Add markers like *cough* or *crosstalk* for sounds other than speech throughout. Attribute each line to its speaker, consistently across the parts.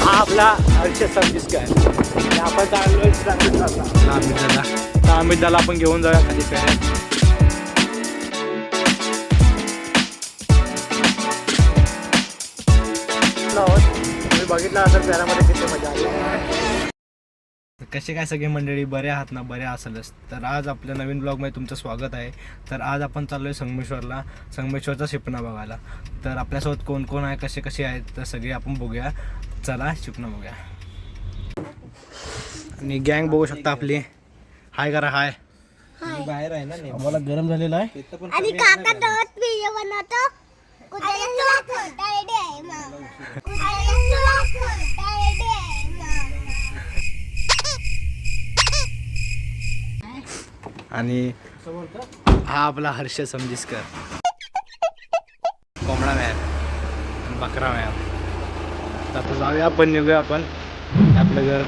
Speaker 1: हा आपला हर्षद सर्विस काय आपण चाललोय अमितदाला तर अमितदाला आपण घेऊन जाऊया खाली फेऱ्यात आहोत. तुम्ही बघितलं असेल फेऱ्यामध्ये किती मजा आली. कसे काय सगळे मंडळी बरे आहात ना बरे असेलच. तर आज आपल्या नवीन ब्लॉगमध्ये तुमचं स्वागत आहे. तर आज आपण चाललो आहे संगमेश्वरला संगमेश्वरचा शिपणा बघायला. तर आपल्यासोबत कोण कोण आहे कसे कसे आहेत तर सगळे आपण बघूया. चला शिपणा बघूया. आणि गँग बघू शकता आपली. हाय करा हाय. बाहेर आहे ना आम्हाला गरम झालेला आहे.
Speaker 2: आणि काका दवत व्हिडिओ बनवतो. कुठे तुला खोटा रेडी आहे मग तुला खोटा रेडी आहे मग
Speaker 1: आणि हा आपला हर्ष समजिसकर. कोंबडा मॅर आणि बकरा मॅर तर आता जाऊया आपण निघूया आपण. आपलं घर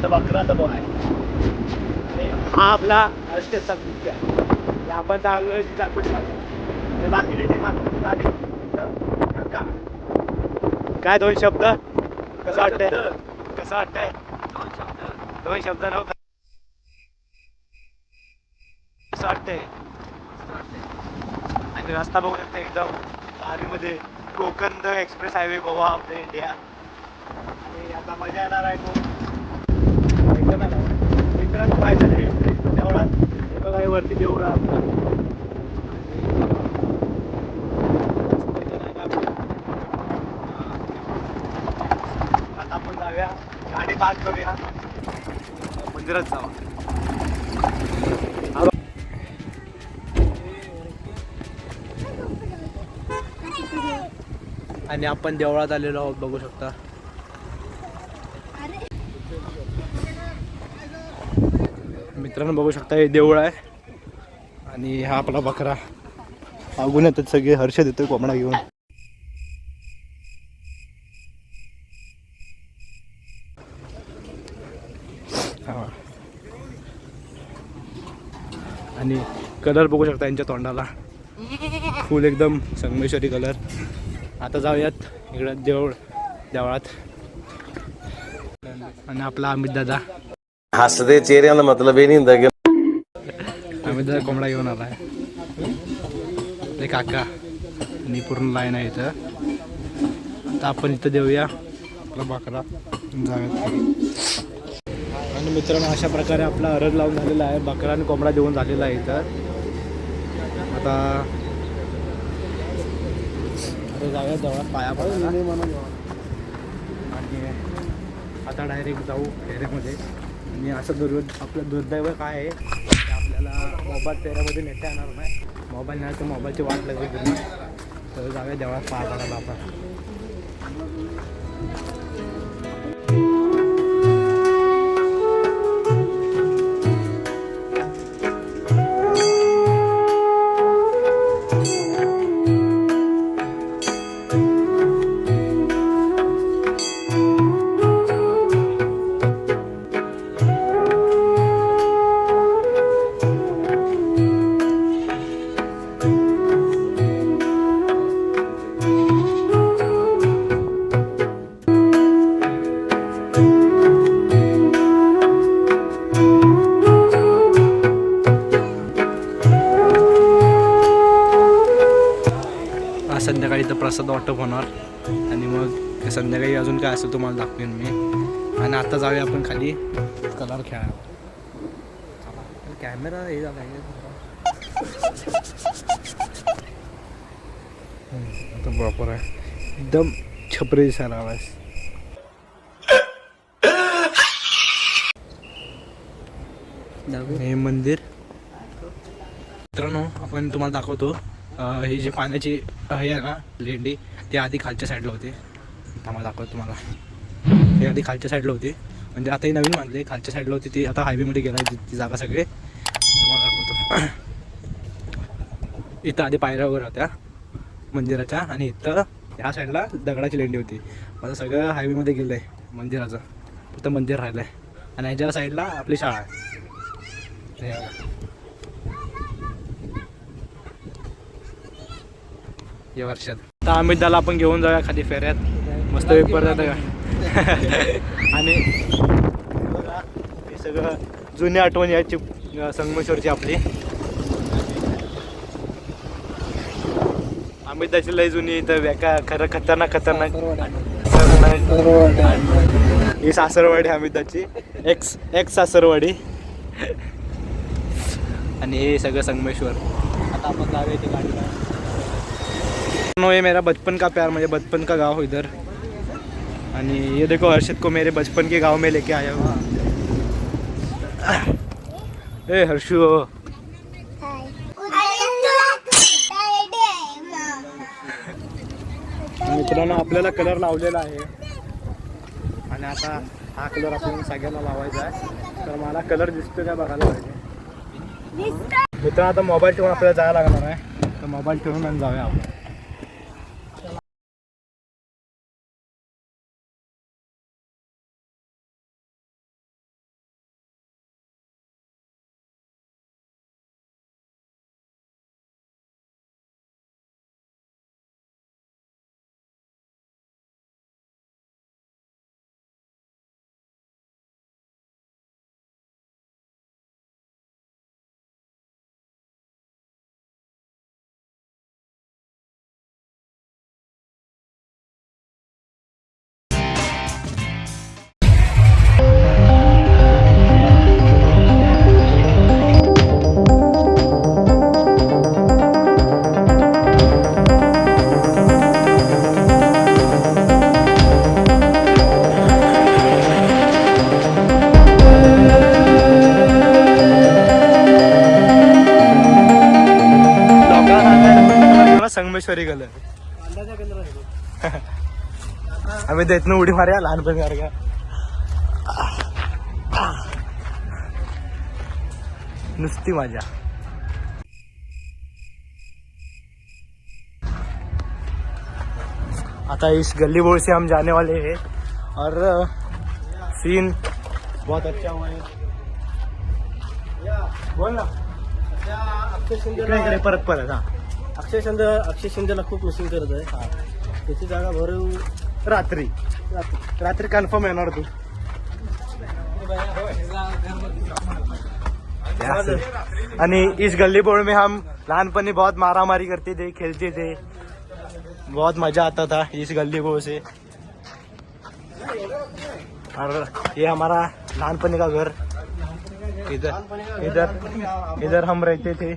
Speaker 1: इथं बकरा दबो आहे. हा आपला अस्टेचा मुख्य आहे. आपण काय दोन शब्द? कसं वाटतंय? कसं वाटतंय? दोन शब्द. नव्हतं. कसं वाटतंय? आणि रस्ता बघू शकता एकदम. भारीमध्ये कोकण एक्सप्रेस हायवे गोवा आपल्या इंडिया. आणि आता मजा येणार आहे आहे ना. मित्रांनो काय झालंय बघा हे वरती देऊळ आता आपण जाऊया. गाडी पार्क करूया. मंदिरात जावा. आणि आपण देवळात आलेलो आहोत बघू शकता. मित्रांनो बघू शकता हे देऊळ आहे. आणि हा आपला बकरा. मागून येतात सगळे हर्ष देतोय कोंबडा घेऊन. आणि कलर बघू शकता यांच्या तोंडाला. फुल एकदम संगमेश्वरी कलर आता जाऊयात इकडं देऊळ देवळात. आणि आपला अमित दादा
Speaker 3: ਹੱਸਦੇ ਚਿਹਰਿਆਂ ਦਾ ਮਤਲਬ ਇਹ ਨਹੀਂ ਹੁੰਦਾ ਕਿ
Speaker 1: आम्ही जर कोंबडा घेऊन आलाय ते काका आणि पूर्ण लाईन आहे इथं आता आपण इथं देऊया आपला बाकरा जाऊयात आणि मित्रांनो अशा प्रकारे आपला अरग लावून झालेला आहे बकरा आणि कोंबडा देऊन झालेला आहे इथं आता आता जाऊया जवळ पाया पडून आणि आता डायरेक्ट जाऊ फेऱ्यामध्ये आणि असं दुर् आपलं दुर्दैव काय आहे? की आपल्याला मोबाईल फेऱ्यामध्ये नेता येणार नाही. मोबाईल नाही तर मोबाईलची वाट लागली तर जाऊया देवळात पाया पडायला आपण. प्रसाद वाटप होणार. आणि मग संध्याकाळी अजून काय असेल तुम्हाला दाखवेन मी. आणि आता जाऊया आपण खाली कलर खेळायला. कॅमेरा हे झाला आता प्रॉपर आहे. एकदम छपरे दिसायला आवाज हे मंदिर. मित्रांनो आपण तुम्हाला दाखवतो. ही जी पाण्याची हे आहे ना लेंडी ती आधी खालच्या साईडला होती. थांबा दाखवत तुम्हाला. हे आधी खालच्या साईडला होती. म्हणजे आता हे नवीन बांधले खालच्या साईडला होती ती आता हायवेमध्ये गेला ती जागा सगळे. तुम्हाला दाखवतो. इथं आधी पायऱ्या वगैरे होत्या मंदिराच्या आणि इथं ह्या साईडला दगडाची लेंडी होती. माझं सगळं हायवेमध्ये गेलं आहे मंदिराचं. फक्त मंदिर राहिलं आहे आणि ह्याच्या साईडला आपली शाळा आहे हे बघा. या वर्षात. तर अमित दाला आपण घेऊन जाऊया खाली फेऱ्यात. मस्त पेपर जातं का? *laughs* आणि हे सगळं जुनी आठवण याची संगमेश्वरची आपली. आम्ही त्याची लय जुनी तर वेका खरं खतरनाक खतरनाक. ही सासरवाडी अमिताची एक्स एक्स सासरवाडी. आणि हे सगळं संगमेश्वर. आता आपण जाऊया इथे गाडीला. नो ये मेरा बचपन का प्यार मुझे बचपन का गांव हो इधर. आणि ये देखो हर्षद को मेरे बचपन के गांव में लेके आया हुआ ए हर्षु मित्रांनो आपल्याला कलर लावलेला आहे. आणि आता हा कलर आपण सगळ्यांना लावायचा आहे. तर मला कलर दिसतो का बघायला पाहिजे. मित्रांनो आता मोबाईल ठेवून आपल्याला जायला लागणार आहे. तर मोबाईल ठेवून आणि जाऊया आपण. संगमेश्वरी कलर आम्ही देतनं उडी मारूया लहानपणी सारख्या नुसती माझ्या आता इस गली बोर्ड से हम जाने वाले हैं. और सीन बहुत अच्छा हुआ है. बोल ना. इकडे इकडे परत परत हा.
Speaker 4: अक्षय शिंदे अक्षय शिंदेला खूप मिसिंग करत आहे. त्याची जागा भरव
Speaker 1: रात्री. रात्री. कन्फर्म येणार तू. आणि इस गली बोर्ड में हम लहानपनी बहुत मारा मारी करते थे खेलते थे. बहुत मजा आता था इस गली बोर्ड से. और ये हमारा लहानपनी का घर. इधर इधर इधर हम रहते थे.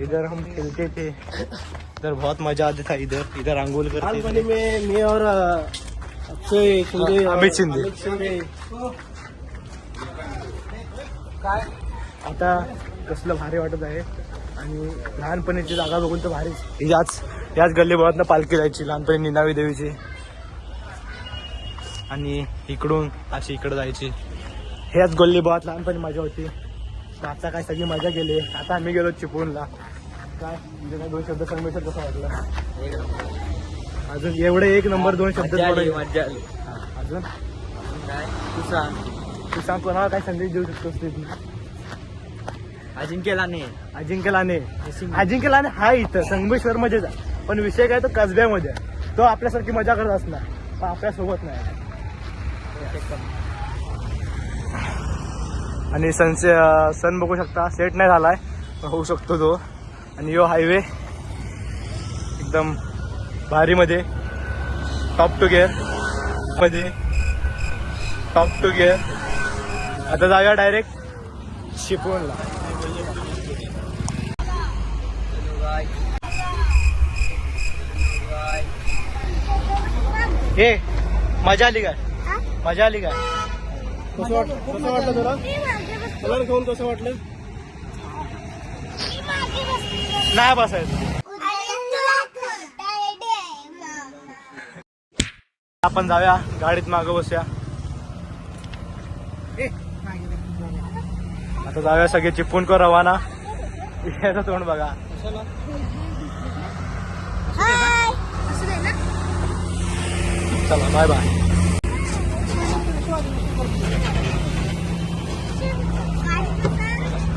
Speaker 1: इधर हम खेलते थे। इधर बहुत मजा आता था इधर इधर अंगुल करते थे।
Speaker 4: मी मी और अक्षय शिंदे
Speaker 1: अमित शिंदे.
Speaker 4: अमित शिंदे।
Speaker 1: आता कसलं भारी वाटत आहे. आणि लहानपणीची जागा बघून तर भारीच. याच याच गल्लीबोळातनं पालखी जायची लहानपणी निनावी देवीची. आणि इकडून अशी इकडं जायची. ह्याच गल्लीबोळात लहानपणी मजा होती. आता काय सगळी मजा गेली आता आम्ही गेलो चिपळूणला. काय? म्हणजे काय दोन शब्द संगमेश्वर कसं वाटलं अजून एवढे एक नंबर दोन शब्द अजून? तू सांग. तू सांग कोणाला काय संदेश देऊ शकतोस ते तू?
Speaker 4: अजिंक्य लाने.
Speaker 1: अजिंक्य लाने. अजिंक्य लाने हा इथं संगमेश्वर मध्येच आहे पण विषय काय तो कसब्यामध्ये. तो आपल्यासारखी मजा करत असणार. पण आपल्यासोबत नाही. आणि सनसे सन बघू शकता. सेट नाही झालाय. पण होऊ शकतो तो. आणि यो हायवे एकदम भारीमध्ये. टॉप टू गिअरमध्ये. टॉप टू गिअर आता जाऊया डायरेक्ट चिपळूणला हे मजा आली काय? मजा आली काय?
Speaker 4: कसं वाट कसं वाटलं तुला? कलर घेऊन कसं वाटलं?
Speaker 1: नाही बसायचं. आपण जाऊया गाडीत मागं बसूया. आता जाऊया सगळे चिपळूण को रवाना. याचं तोंड बघा.
Speaker 2: हाय.
Speaker 1: चला बाय बाय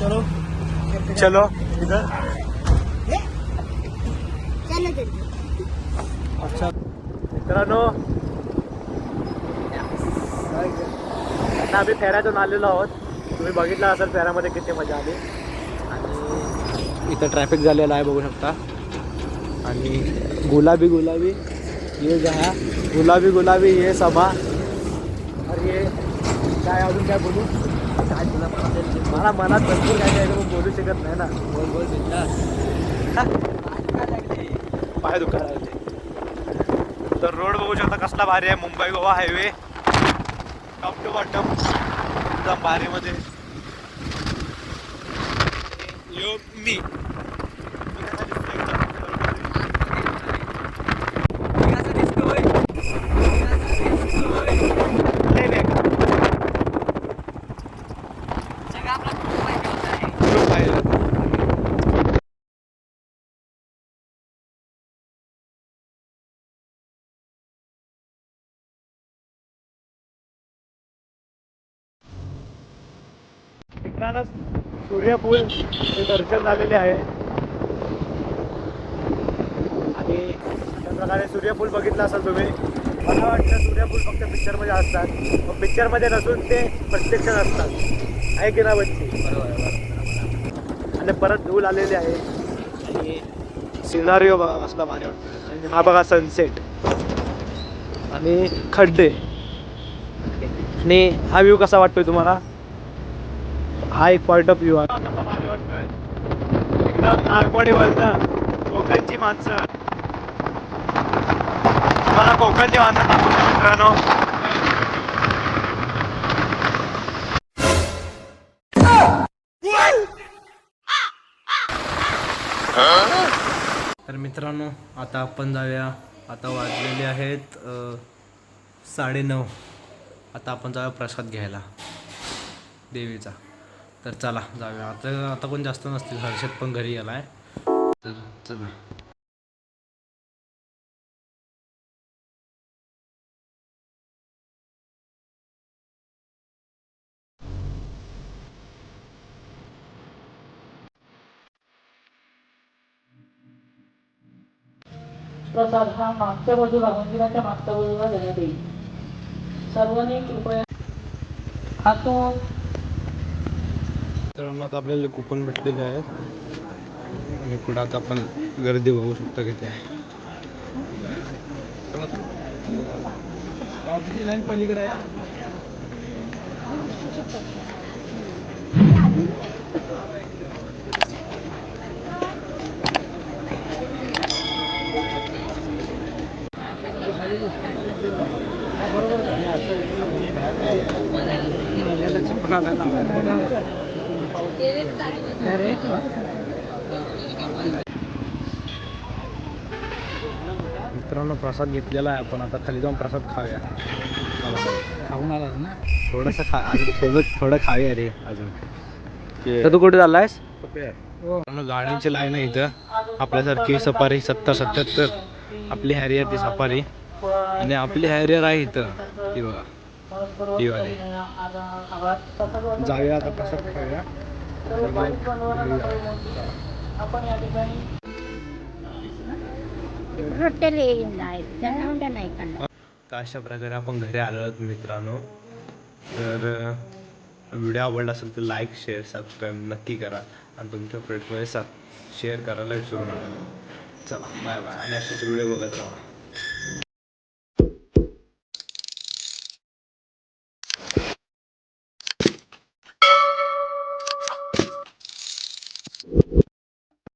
Speaker 4: चलो.
Speaker 1: चलो.
Speaker 4: इधर.
Speaker 1: अच्छा. मित्रांनो. आता आम्ही फेऱ्यातून आलेलो आहोत. तुम्ही बघितलं असेल फेऱ्यामध्ये किती मजा आली. आणि इथं ट्रॅफिक झालेलं आहे बघू शकता. आणि गुलाबी गुलाबी. ये जहा गुलाबी गुलाबी ये सभा. और ये काय अजून काय बोलू? काय तुला मला मनात भरपूर काय काय बोलू शकत नाही ना. बोल बोल पाय दुखायला लागले? तर रोड बघू शकता कसला भारी आहे. Mumbai Goa highway. Top to bottom एकदम भारीमध्ये. यो मी कसा दिसतोय एकदम? लय बेकार. खूप भारी. मित्रांनो सूर्यफूल हे दर्शन झालेले आहे. आणि अशा प्रकारे सूर्यफूल बघितलं असाल तुम्ही. मला वाटतं सूर्यफूल फक्त पिक्चरमध्ये असतात. मग पिक्चरमध्ये नसून ते प्रत्यक्षात असतात आहे की ना बच्ची? आणि परत धूल आलेली आहे. आणि सिनारिओ बघा भारी वाटतो आणि हा बघा सनसेट आणि खड्डे. आणि हा व्ह्यू कसा वाटतोय तुम्हाला? हा एक पॉइंट ऑफ व्ह्यू आहे एकदम कोकणची माणसं. मला कोकणची माणसं दाखवतो मित्रांनो. तर मित्रांनो आता आपण जाऊया. आता वाजलेले आहेत अ, साडेनऊ आता आपण जाऊया प्रसाद घ्यायला. देवीचा. तर चला जाऊया. आता आता कोण जास्त नसतील. हर्षद पण घरी गेलाय तर चला.
Speaker 5: प्रसाद हा मागच्या बाजूला मंदिराच्या मागच्या बाजूला देण्यात येईल. सर्वांनी कृपया हातून
Speaker 1: मित्रांनो आता आपल्याला कुपन भेटलेले आहेत. आणि पुढे आता आपण गर्दी बघू शकतो किती आहे. पलीकडे आहे मित्रांनो प्रसाद घेतलेला आहे आपण. आता खाली जाऊन प्रसाद खाऊया. खाऊन आला ना? थोडंसं खा अजून थोडं थोडं खाऊया रे अजून. तर तू कुठे चाललायस? मित्रांनो, गाड्यांची लाईन आहे इथं. आपल्यासारखी सफारी सत्तर सत्याहत्तर आपली हॅरियर ती सफारी. आणि आपली हॅरियर आहे इथं. ती बघा. ती वाली. जाऊया आता प्रसाद खाऊया.
Speaker 5: आपण या ठिकाणी
Speaker 1: अशा प्रकारे आपण घरी आलो आहोत मित्रांनो? तर व्हिडिओ आवडला असेल तर लाईक शेअर सबस्क्राईब नक्की करा. आणि तुमच्या फ्रेंड्समध्ये सा शेअर करायला विसरू नका. चला बाय बाय आणि अशाच व्हिडिओ बघत राहा.